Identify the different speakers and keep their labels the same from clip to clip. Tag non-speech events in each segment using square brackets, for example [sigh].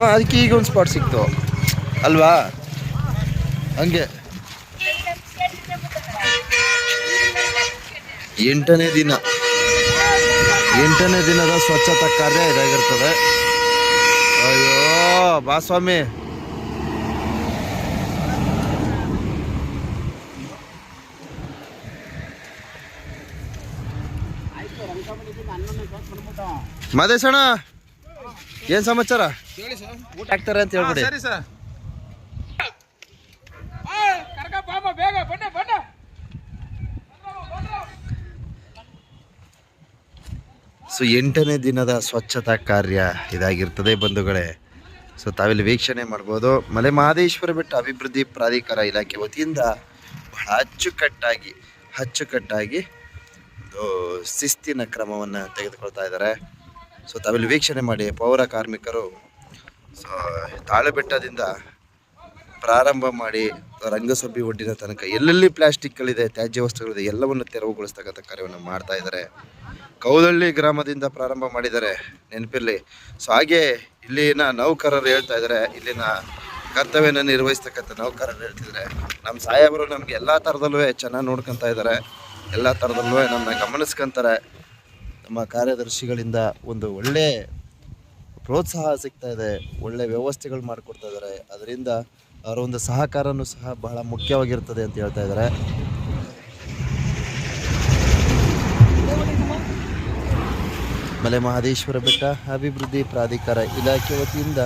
Speaker 1: ಅದಕ್ಕೆ ಈಗ ಒಂದು ಸ್ಪಾಟ್ ಸಿಕ್ತು. ಅಲ್ವಾ? ಹಂಗೆ. ಎಂಟನೇ ದಿನ. ಎಂಟನೇ ದಿನದ ಸ್ವಚ್ಛತಾ ಕಾರ್ಯ ಇದಾಗಿರ್ತದೆ. ಅಯ್ಯೋ, ಬಾ ಸ್ವಾಮಿ. ಮಾದೇಶಣ್ಣ ಏನ್ ಸಮಾಚಾರ? ಊಟ ಹಾಕ್ತಾರೆ ಅಂತ ಹೇಳ್ಬಿಡಿ. ಸೊ ಎಂಟನೇ ದಿನದ ಸ್ವಚ್ಛತಾ ಕಾರ್ಯ ಇದಾಗಿರ್ತದೆ ಬಂಧುಗಳೇ. ಸೊ ತಾವಿಲ್ಲಿ ವೀಕ್ಷಣೆ ಮಾಡ್ಬೋದು. ಮಲೆ ಮಹದೇಶ್ವರ ಬೆಟ್ಟ ಅಭಿವೃದ್ಧಿ ಪ್ರಾಧಿಕಾರ ಇಲಾಖೆ ವತಿಯಿಂದ ಬಹಳ ಅಚ್ಚುಕಟ್ಟಾಗಿ ಅಚ್ಚುಕಟ್ಟಾಗಿ ಶಿಸ್ತಿನ ಕ್ರಮವನ್ನು ತೆಗೆದುಕೊಳ್ತಾ ಇದ್ದಾರೆ. ಸೊ ತಾವೆಲ್ಲಿ ವೀಕ್ಷಣೆ ಮಾಡಿ, ಪೌರ ಕಾರ್ಮಿಕರು ಸೊ ತಾಳೆಬೆಟ್ಟದಿಂದ ಪ್ರಾರಂಭ ಮಾಡಿ ರಂಗಸಬ್ಬಿ ಒಡ್ಡಿನ ತನಕ ಎಲ್ಲೆಲ್ಲಿ ಪ್ಲಾಸ್ಟಿಕ್ಗಳಿದೆ, ತ್ಯಾಜ್ಯ ವಸ್ತುಗಳಿದೆ, ಎಲ್ಲವನ್ನು ತೆರವುಗೊಳಿಸ್ತಕ್ಕಂಥ ಕಾರ್ಯವನ್ನು ಮಾಡ್ತಾ ಇದ್ದಾರೆ. ಕೌದಳ್ಳಿ ಗ್ರಾಮದಿಂದ ಪ್ರಾರಂಭ ಮಾಡಿದ್ದಾರೆ ನೆನಪಿರಲಿ. ಸೊ ಹಾಗೆ ಇಲ್ಲಿನ ನೌಕರರು ಹೇಳ್ತಾ ಇದ್ದಾರೆ, ಇಲ್ಲಿನ ಕರ್ತವ್ಯನ ನಿರ್ವಹಿಸ್ತಕ್ಕಂಥ ನೌಕರರು ಹೇಳ್ತಿದ್ದಾರೆ ನಮ್ಮ ಸಾಹೇಬರು ನಮಗೆ ಎಲ್ಲ ಥರದಲ್ಲೂ ಚೆನ್ನಾಗಿ ನೋಡ್ಕೊತಾ ಇದ್ದಾರೆ. ಎಲ್ಲ ಥರದಲ್ಲೂ ನಮ್ಮನ್ನ ಗಮನಿಸ್ಕೊಂತಾರೆ. ನಮ್ಮ ಕಾರ್ಯದರ್ಶಿಗಳಿಂದ ಒಂದು ಒಳ್ಳೆ ಪ್ರೋತ್ಸಾಹ ಸಿಗ್ತಾ ಇದೆ, ಒಳ್ಳೆ ವ್ಯವಸ್ಥೆಗಳು ಮಾಡಿಕೊಡ್ತಾ ಇದ್ದಾರೆ ಅದರಿಂದ ಅವರ ಒಂದು ಸಹಕಾರನೂ ಸಹ ಬಹಳ ಮುಖ್ಯವಾಗಿರ್ತದೆ ಅಂತ ಹೇಳ್ತಾ ಇದ್ದಾರೆ ಮಲೆ ಮಹದೇಶ್ವರ ಬೆಟ್ಟ ಅಭಿವೃದ್ಧಿ ಪ್ರಾಧಿಕಾರ ಇಲಾಖೆ ವತಿಯಿಂದ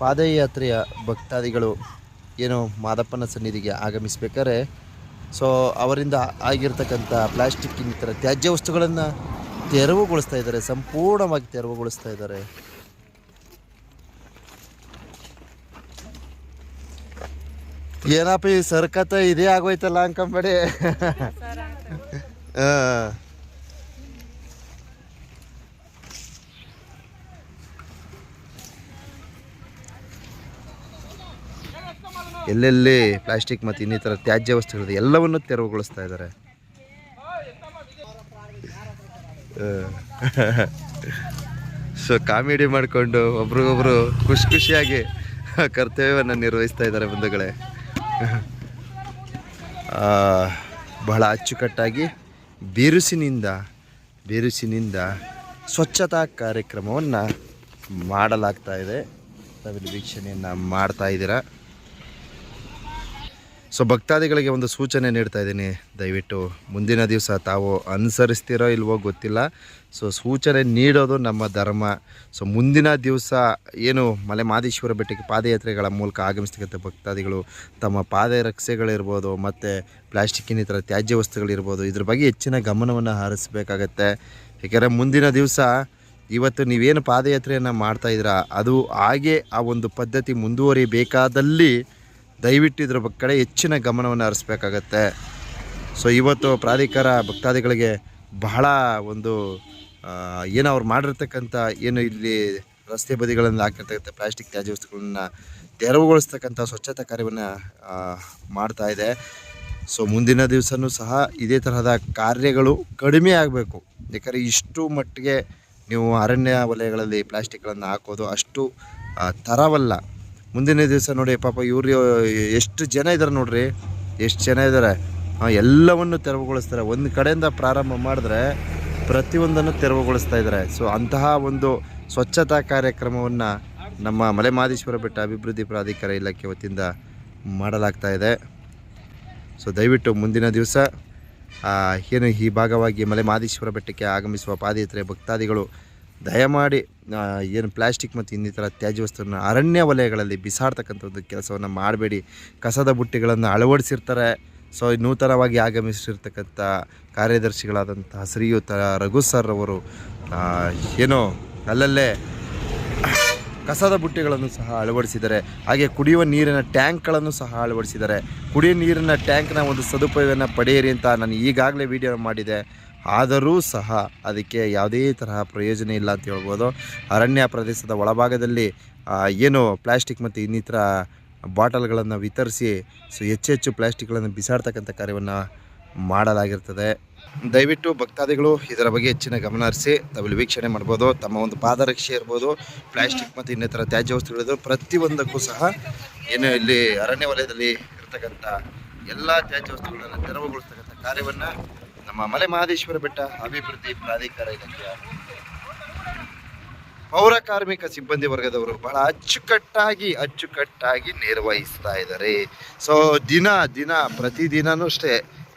Speaker 1: ಪಾದಯಾತ್ರೆಯ ಭಕ್ತಾದಿಗಳು ಏನು ಮಾದಪ್ಪನ ಸನ್ನಿಧಿಗೆ ಆಗಮಿಸ್ಬೇಕಾದ್ರೆ ಸೊ ಅವರಿಂದ ಆಗಿರ್ತಕ್ಕಂಥ ಪ್ಲಾಸ್ಟಿಕ್ ಇನ್ನಿತರ ತ್ಯಾಜ್ಯ ವಸ್ತುಗಳನ್ನು ತೆರವುಗೊಳಿಸ್ತಾ ಇದ್ದಾರೆ ಸಂಪೂರ್ಣವಾಗಿ ತೆರವುಗೊಳಿಸ್ತಾ ಇದ್ದಾರೆ. ಏನಪ್ಪ ಈ ಸರ್ಕತ್ತ ಇದೇ ಆಗೋಯ್ತಲ್ಲ ಅನ್ಕೊಂಬೇಡಿ [laughs] ಹಾಂ. ಎಲ್ಲೆಲ್ಲಿ ಪ್ಲಾಸ್ಟಿಕ್ ಮತ್ತು ಇನ್ನಿತರ ತ್ಯಾಜ್ಯ ವಸ್ತುಗಳಿದೆ ಎಲ್ಲವನ್ನು ತೆರವುಗೊಳಿಸ್ತಾ ಇದ್ದಾರೆ. ಸೊ ಕಾಮಿಡಿ ಮಾಡಿಕೊಂಡು ಒಬ್ರಿಗೊಬ್ರು ಖುಷಿ ಖುಷಿಯಾಗಿ ಕರ್ತವ್ಯವನ್ನು ನಿರ್ವಹಿಸ್ತಾ ಇದ್ದಾರೆ ಬಂಧುಗಳೇ. ಬಹಳ ಅಚ್ಚುಕಟ್ಟಾಗಿ ಬಿರುಸಿನಿಂದ ಬಿರುಸಿನಿಂದ ಸ್ವಚ್ಛತಾ ಕಾರ್ಯಕ್ರಮವನ್ನು ಮಾಡಲಾಗ್ತಾ ಇದೆ. ತಾವಿಲ್ಲಿ ವೀಕ್ಷಣೆಯನ್ನು ಮಾಡ್ತಾ ಇದ್ದೀರಾ. ಸೊ ಭಕ್ತಾದಿಗಳಿಗೆ ಒಂದು ಸೂಚನೆ ನೀಡ್ತಾ ಇದ್ದೀನಿ. ದಯವಿಟ್ಟು ಮುಂದಿನ ದಿವಸ ತಾವು ಅನುಸರಿಸ್ತೀರೋ ಇಲ್ವೋ ಗೊತ್ತಿಲ್ಲ. ಸೊ ಸೂಚನೆ ನೀಡೋದು ನಮ್ಮ ಧರ್ಮ. ಸೊ ಮುಂದಿನ ದಿವಸ ಏನು ಮಲೆ ಮಾದೇಶ್ವರ ಬೆಟ್ಟಕ್ಕೆ ಪಾದಯಾತ್ರೆಗಳ ಮೂಲಕ ಆಗಮಿಸ್ತಕ್ಕಂಥ ಭಕ್ತಾದಿಗಳು ತಮ್ಮ ಪಾದ ರಕ್ಷೆಗಳಿರ್ಬೋದು ಮತ್ತು ಪ್ಲಾಸ್ಟಿಕ್ ಇನ್ನಿತರ ತ್ಯಾಜ್ಯ ವಸ್ತುಗಳಿರ್ಬೋದು, ಇದ್ರ ಬಗ್ಗೆ ಹೆಚ್ಚಿನ ಗಮನವನ್ನು ಹರಿಸಬೇಕಾಗತ್ತೆ. ಏಕೆಂದರೆ ಮುಂದಿನ ದಿವಸ ಇವತ್ತು ನೀವೇನು ಪಾದಯಾತ್ರೆಯನ್ನು ಮಾಡ್ತಾ ಇದ್ದೀರಾ, ಅದು ಹಾಗೆ ಆ ಒಂದು ಪದ್ಧತಿ ಮುಂದುವರಿಬೇಕಾದಲ್ಲಿ ದಯವಿಟ್ಟು ಇದ್ರ ಕಡೆ ಹೆಚ್ಚಿನ ಗಮನವನ್ನು ಹರಿಸ್ಬೇಕಾಗತ್ತೆ. ಸೊ ಇವತ್ತು ಪ್ರಾಧಿಕಾರ ಭಕ್ತಾದಿಗಳಿಗೆ ಬಹಳ ಒಂದು ಏನು ಅವ್ರು ಮಾಡಿರ್ತಕ್ಕಂಥ ಏನು ಇಲ್ಲಿ ರಸ್ತೆ ಬದಿಗಳನ್ನು ಹಾಕಿರ್ತಕ್ಕಂಥ ಪ್ಲಾಸ್ಟಿಕ್ ತ್ಯಾಜ್ಯ ವಸ್ತುಗಳನ್ನು ತೆರವುಗೊಳಿಸ್ತಕ್ಕಂಥ ಸ್ವಚ್ಛತಾ ಕಾರ್ಯವನ್ನು ಮಾಡ್ತಾ ಇದೆ. ಸೊ ಮುಂದಿನ ದಿವಸವೂ ಸಹ ಇದೇ ತರಹದ ಕಾರ್ಯಗಳು ಕಡಿಮೆ ಆಗಬೇಕು. ಯಾಕಂದರೆ ಇಷ್ಟು ಮಟ್ಟಿಗೆ ನೀವು ಅರಣ್ಯ ವಲಯಗಳಲ್ಲಿ ಪ್ಲಾಸ್ಟಿಕ್ಗಳನ್ನು ಹಾಕೋದು ಅಷ್ಟು ತರವಲ್ಲ. ಮುಂದಿನ ದಿವಸ ನೋಡಿ, ಪಾಪ ಇವರು, ಎಷ್ಟು ಜನ ಇದ್ದಾರೆ ನೋಡ್ರಿ, ಎಷ್ಟು ಜನ ಇದ್ದಾರೆ ಎಲ್ಲವನ್ನು ತೆರವುಗೊಳಿಸ್ತಾರೆ. ಒಂದು ಕಡೆಯಿಂದ ಪ್ರಾರಂಭ ಮಾಡಿದ್ರೆ ಪ್ರತಿಯೊಂದನ್ನು ತೆರವುಗೊಳಿಸ್ತಾ ಇದ್ದಾರೆ ಸೊ ಅಂತಹ ಒಂದು ಸ್ವಚ್ಛತಾ ಕಾರ್ಯಕ್ರಮವನ್ನು ನಮ್ಮ ಮಲೆ ಮಹದೇಶ್ವರ ಬೆಟ್ಟ ಅಭಿವೃದ್ಧಿ ಪ್ರಾಧಿಕಾರ ಇಲಾಖೆ ವತಿಯಿಂದ ಮಾಡಲಾಗ್ತಾ ಇದೆ. ಸೊ ದಯವಿಟ್ಟು ಮುಂದಿನ ದಿವಸ ಏನು ಈ ಭಾಗವಾಗಿ ಮಲೆ ಮಹದೇಶ್ವರ ಬೆಟ್ಟಕ್ಕೆ ಆಗಮಿಸುವ ಪಾದಯಾತ್ರೆ ಭಕ್ತಾದಿಗಳು ದಯಮಾಡಿ ಏನು ಪ್ಲಾಸ್ಟಿಕ್ ಮತ್ತು ಇನ್ನಿತರ ತ್ಯಾಜ್ಯ ವಸ್ತುವನ್ನು ಅರಣ್ಯ ವಲಯಗಳಲ್ಲಿ ಬಿಸಾಡ್ತಕ್ಕಂಥ ಒಂದು ಕೆಲಸವನ್ನು ಮಾಡಬೇಡಿ. ಕಸದ ಬುಟ್ಟಿಗಳನ್ನು ಅಳವಡಿಸಿರ್ತಾರೆ. ಸೊ ನೂತನವಾಗಿ ಆಗಮಿಸಿರ್ತಕ್ಕಂಥ ಕಾರ್ಯದರ್ಶಿಗಳಾದಂತಹ ಶ್ರೀಯುತ ರಘು ಸರ್ ಅವರು ಏನೋ ಅಲ್ಲಲ್ಲೇ ಕಸದ ಬುಟ್ಟಿಗಳನ್ನು ಸಹ ಅಳವಡಿಸಿದ್ದಾರೆ. ಹಾಗೆ ಕುಡಿಯುವ ನೀರಿನ ಟ್ಯಾಂಕ್ಗಳನ್ನು ಸಹ ಅಳವಡಿಸಿದ್ದಾರೆ. ಕುಡಿಯುವ ನೀರಿನ ಟ್ಯಾಂಕ್ನ ಒಂದು ಸದುಪಯೋಗವನ್ನು ಪಡೆಯಿರಿ ಅಂತ ನಾನು ಈಗಾಗಲೇ ವಿಡಿಯೋ ಮಾಡಿದೆ. ಆದರೂ ಸಹ ಅದಕ್ಕೆ ಯಾವುದೇ ತರಹ ಪ್ರಯೋಜನ ಇಲ್ಲ ಅಂತ ಹೇಳ್ಬೋದು. ಅರಣ್ಯ ಪ್ರದೇಶದ ಒಳಭಾಗದಲ್ಲಿ ಏನು ಪ್ಲಾಸ್ಟಿಕ್ ಮತ್ತು ಇನ್ನಿತರ ಬಾಟಲ್ಗಳನ್ನು ವಿತರಿಸಿ ಸೊ ಹೆಚ್ಚು ಹೆಚ್ಚು ಪ್ಲಾಸ್ಟಿಕ್ಗಳನ್ನು ಬಿಸಾಡ್ತಕ್ಕಂಥ ಕಾರ್ಯವನ್ನು ಮಾಡಲಾಗಿರ್ತದೆ. ದಯವಿಟ್ಟು ಭಕ್ತಾದಿಗಳು ಇದರ ಬಗ್ಗೆ ಹೆಚ್ಚಿನ ಗಮನ ಹರಿಸಿ ತಮ್ಮಲ್ಲಿ ವೀಕ್ಷಣೆ ಮಾಡ್ಬೋದು, ತಮ್ಮ ಒಂದು ಪಾದರಕ್ಷೆ ಇರ್ಬೋದು, ಪ್ಲಾಸ್ಟಿಕ್ ಮತ್ತು ಇನ್ನಿತರ ತ್ಯಾಜ್ಯ ವಸ್ತುಗಳಿದ್ದು ಪ್ರತಿಯೊಂದಕ್ಕೂ ಸಹ ಏನು ಇಲ್ಲಿ ಅರಣ್ಯ ವಲಯದಲ್ಲಿ ಇರ್ತಕ್ಕಂಥ ಎಲ್ಲ ತ್ಯಾಜ್ಯ ವಸ್ತುಗಳನ್ನು ತೆರವುಗೊಳಿಸ್ತಕ್ಕಂಥ ಕಾರ್ಯವನ್ನು ನಮ್ಮ ಮಲೆ ಮಹದೇಶ್ವರ ಬೆಟ್ಟ ಅಭಿವೃದ್ಧಿ ಪ್ರಾಧಿಕಾರ ಇಲಾಖೆಯ ಪೌರ ಕಾರ್ಮಿಕ ಸಿಬ್ಬಂದಿ ವರ್ಗದವರು ಬಹಳ ಅಚ್ಚುಕಟ್ಟಾಗಿ ಅಚ್ಚುಕಟ್ಟಾಗಿ ನಿರ್ವಹಿಸ್ತಾ ಇದ್ದಾರೆ. ಸೊ ದಿನ ದಿನ, ಪ್ರತಿದಿನನೂ ಅಷ್ಟೇ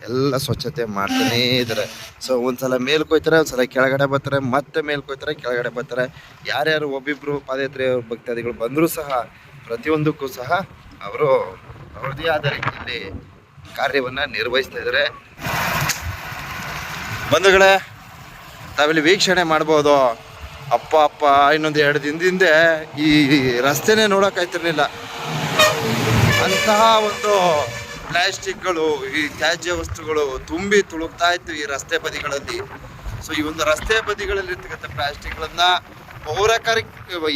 Speaker 1: ಎಲ್ಲ ಸ್ವಚ್ಛತೆ ಮಾಡ್ತಾನೇ ಇದ್ದಾರೆ. ಸೊ ಒಂದ್ಸಲ ಮೇಲ್ಕೊಯ್ತಾರೆ, ಒಂದ್ಸಲ ಕೆಳಗಡೆ ಬರ್ತಾರೆ, ಮತ್ತೆ ಮೇಲ್ಕೊಯ್ತಾರೆ, ಕೆಳಗಡೆ ಬರ್ತಾರೆ. ಯಾರ್ಯಾರು ಒಬ್ಬಿಬ್ರು ಪಾದಯಾತ್ರೆ ಭಕ್ತಾದಿಗಳು ಬಂದರೂ ಸಹ, ಪ್ರತಿಯೊಂದಕ್ಕೂ ಸಹ ಅವರು ಅವ್ರದೇ ಆದ ರೀತಿಯಲ್ಲಿ ಕಾರ್ಯವನ್ನು ನಿರ್ವಹಿಸ್ತಾ ಇದ್ದಾರೆ. ಬಂಧುಗಳೇ ತಾವಿಲ್ಲಿ ವೀಕ್ಷಣೆ ಮಾಡ್ಬೋದು. ಅಪ್ಪ ಅಪ್ಪ, ಇನ್ನೊಂದು ಎರಡು ದಿನದಿಂದ ಈ ರಸ್ತೆನೇ ನೋಡೋಕ್ಕಾಯ್ತಿರ್ಲಿಲ್ಲ ಅಂತಹ ಒಂದು ಪ್ಲಾಸ್ಟಿಕ್ಗಳು, ಈ ತ್ಯಾಜ್ಯ ವಸ್ತುಗಳು ತುಂಬಿ ತುಳುಕ್ತಾ ಇತ್ತು ಈ ರಸ್ತೆ ಬದಿಗಳಲ್ಲಿ. ಸೊ ಈ ಒಂದು ರಸ್ತೆ ಬದಿಗಳಲ್ಲಿ ಇರ್ತಕ್ಕಂಥ ಪ್ಲಾಸ್ಟಿಕ್ಗಳನ್ನ ಪೌರ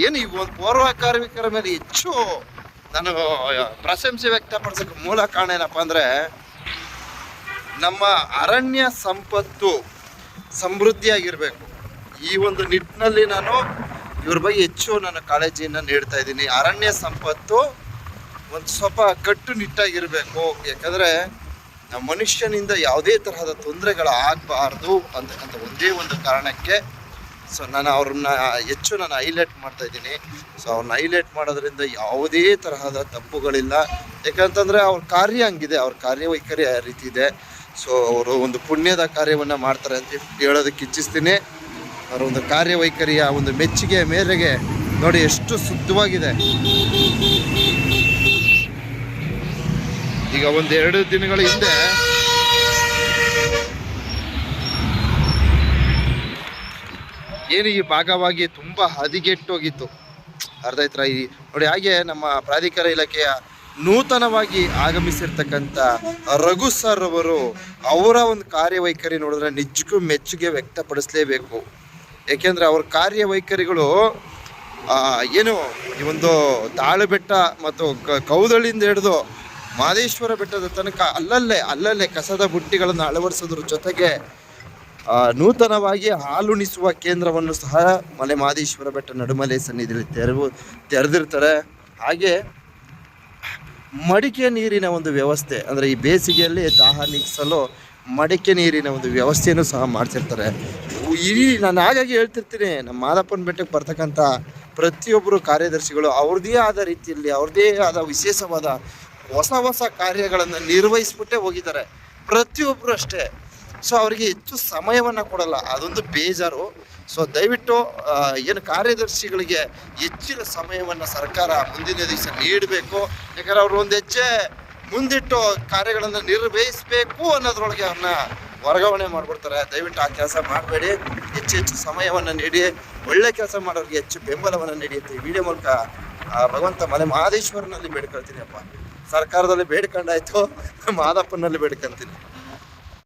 Speaker 1: ಏನು ಈ ಒಂದು ಪೌರ ಕಾರ್ಮಿಕರ ಮೇಲೆ ಹೆಚ್ಚು ನಾನು ಪ್ರಶಂಸೆ ವ್ಯಕ್ತಪಡಿಸೋಕೆ ಮೂಲ ಕಾರಣ ಏನಪ್ಪ ಅಂದರೆ ನಮ್ಮ ಅರಣ್ಯ ಸಂಪತ್ತು ಸಮೃದ್ಧಿಯಾಗಿರಬೇಕು. ಈ ಒಂದು ನಿಟ್ಟಿನಲ್ಲಿ ನಾನು ಇವ್ರ ಬಗ್ಗೆ ಹೆಚ್ಚು ನನ್ನ ಕಾಳಜಿಯನ್ನು ನೀಡ್ತಾ ಇದ್ದೀನಿ. ಅರಣ್ಯ ಸಂಪತ್ತು ಒಂದು ಸ್ವಲ್ಪ ಕಟ್ಟುನಿಟ್ಟಾಗಿರಬೇಕು. ಯಾಕಂದರೆ ನಮ್ಮ ಮನುಷ್ಯನಿಂದ ಯಾವುದೇ ತರಹದ ತೊಂದರೆಗಳು ಆಗಬಾರ್ದು ಅಂತಕ್ಕಂಥ ಒಂದೇ ಒಂದು ಕಾರಣಕ್ಕೆ ಸೊ ನಾನು ಅವ್ರನ್ನ ಹೆಚ್ಚು ನಾನು ಹೈಲೈಟ್ ಮಾಡ್ತಾ ಇದ್ದೀನಿ. ಸೊ ಅವ್ರನ್ನ ಹೈಲೈಟ್ ಮಾಡೋದ್ರಿಂದ ಯಾವುದೇ ತರಹದ ತಪ್ಪುಗಳಿಲ್ಲ. ಯಾಕಂತಂದರೆ ಅವ್ರ ಕಾರ್ಯ ಹಂಗಿದೆ. ಅವ್ರ ಕಾರ್ಯವೈಖರಿ ರೀತಿ ಇದೆ. ಸೊ ಅವರು ಒಂದು ಪುಣ್ಯದ ಕಾರ್ಯವನ್ನು ಮಾಡ್ತಾರೆ ಅಂತ ಹೇಳೋದಕ್ಕೆ ಇಚ್ಛಿಸ್ತೀನಿ. ಅವರ ಒಂದು ಕಾರ್ಯವೈಖರಿಯ ಒಂದು ಮೆಚ್ಚುಗೆ ಮೇರೆಗೆ ನೋಡಿ ಎಷ್ಟು ಶುದ್ಧವಾಗಿದೆ. ಈಗ ಒಂದೆರಡು ದಿನಗಳ ಹಿಂದೆ ಏನು ಈ ಭಾಗವಾಗಿ ತುಂಬ ಹದಿಗೆಟ್ಟೋಗಿತ್ತು. ಅರ್ಧ ಈ ನೋಡಿ ಹಾಗೆ ನಮ್ಮ ಪ್ರಾಧಿಕಾರ ಇಲಾಖೆಯ ನೂತನವಾಗಿ ಆಗಮಿಸಿರ್ತಕ್ಕಂಥ ರಘು ಸರ್ ಅವರು ಅವರ ಒಂದು ಕಾರ್ಯವೈಖರಿ ನೋಡಿದ್ರೆ ನಿಜಕ್ಕೂ ಮೆಚ್ಚುಗೆ ವ್ಯಕ್ತಪಡಿಸಲೇಬೇಕು. ಏಕೆಂದರೆ ಅವ್ರ ಕಾರ್ಯವೈಖರಿಗಳು ಏನು ಈ ಒಂದು ತಾಳು ಬೆಟ್ಟ ಮತ್ತು ಕ- ಕೌದಳಿಯಿಂದ ಹಿಡಿದು ಮಾದೇಶ್ವರ ಬೆಟ್ಟದ ತನಕ ಅಲ್ಲಲ್ಲೇ ಅಲ್ಲಲ್ಲೇ ಕಸದ ಬುಟ್ಟಿಗಳನ್ನು ಅಳವಡಿಸೋದ್ರ ಜೊತೆಗೆ ನೂತನವಾಗಿ ಹಾಲುಣಿಸುವ ಕೇಂದ್ರವನ್ನು ಸಹ ಮಲೆ ಮಹದೇಶ್ವರ ಬೆಟ್ಟ ನಡುಮಲೆ ಸನ್ನಿಧಿಯಲ್ಲಿ ತೆರವು, ತೆರೆದಿರ್ತಾರೆ. ಹಾಗೆ ಮಡಿಕೆ ನೀರಿನ ಒಂದು ವ್ಯವಸ್ಥೆ, ಅಂದರೆ ಈ ಬೇಸಿಗೆಯಲ್ಲಿ ದಾಹ ನೀಗಿಸಲು ಮಡಿಕೆ ನೀರಿನ ಒಂದು ವ್ಯವಸ್ಥೆಯನ್ನು ಸಹ ಮಾಡ್ತಿರ್ತಾರೆ. ಇಡೀ ನಾನು ಹಾಗಾಗಿ ಹೇಳ್ತಿರ್ತೀನಿ, ನಮ್ಮ ಮಾದಪ್ಪನ ಬೆಟ್ಟಕ್ಕೆ ಬರ್ತಕ್ಕಂಥ ಪ್ರತಿಯೊಬ್ಬರು ಕಾರ್ಯದರ್ಶಿಗಳು, ಅವ್ರದ್ದೇ ಆದ ರೀತಿಯಲ್ಲಿ, ಅವ್ರದ್ದೇ ಆದ ವಿಶೇಷವಾದ ಹೊಸ ಹೊಸ ಕಾರ್ಯಗಳನ್ನು ನಿರ್ವಹಿಸ್ಬಿಟ್ಟೆ ಹೋಗಿದ್ದಾರೆ. ಪ್ರತಿಯೊಬ್ಬರು ಅಷ್ಟೇ. ಸೊ ಅವರಿಗೆ ಹೆಚ್ಚು ಸಮಯವನ್ನು ಕೊಡಲ್ಲ. ಅದೊಂದು ಬೇಜಾರು. ಸೊ ದಯವಿಟ್ಟು ಏನು ಕಾರ್ಯದರ್ಶಿಗಳಿಗೆ ಹೆಚ್ಚಿನ ಸಮಯವನ್ನು ಸರ್ಕಾರ ಮುಂದಿನ ದಿವಸ ನೀಡಬೇಕು. ಯಾಕಂದ್ರೆ ಅವರು ಒಂದು ಹೆಜ್ಜೆ ಮುಂದಿಟ್ಟು ಕಾರ್ಯಗಳನ್ನು ನಿರ್ವಹಿಸಬೇಕು ಅನ್ನೋದ್ರೊಳಗೆ ಅವ್ರನ್ನ ವರ್ಗಾವಣೆ ಮಾಡಿಬಿಡ್ತಾರೆ ದಯವಿಟ್ಟು ಆ ಕೆಲಸ ಮಾಡಬೇಡಿ. ಹೆಚ್ಚು ಹೆಚ್ಚು ಸಮಯವನ್ನು ನೀಡಿ. ಒಳ್ಳೆ ಕೆಲಸ ಮಾಡೋರಿಗೆ ಹೆಚ್ಚು ಬೆಂಬಲವನ್ನು ನೀಡಿ ಅಂತ ಈ ವಿಡಿಯೋ ಮೂಲಕ ಭಗವಂತ ಮಲೆ ಮಹದೇಶ್ವರನಲ್ಲಿ ಬೇಡ್ಕೊಳ್ತೀನಿ ಅಪ್ಪ. ಸರ್ಕಾರದಲ್ಲಿ ಬೇಡ್ಕೊಂಡಾಯ್ತು, ಮಾದಪ್ಪನಲ್ಲಿ ಬೇಡ್ಕೊಂತೀನಿ.